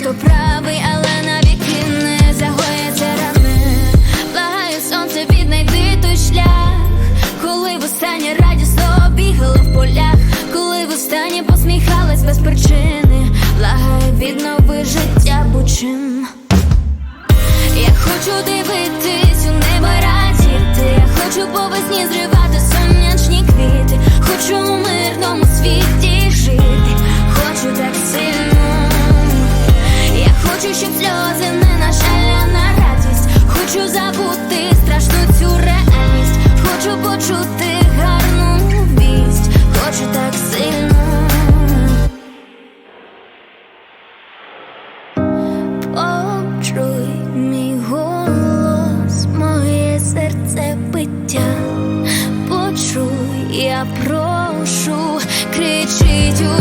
хто правий, але навіки не загояться рани. Благаю, сонце віднайди той шлях, коли востаннє радісно бігали в полях, коли востаннє посміхалась без причини, благаю, віднови я прошу, кричить.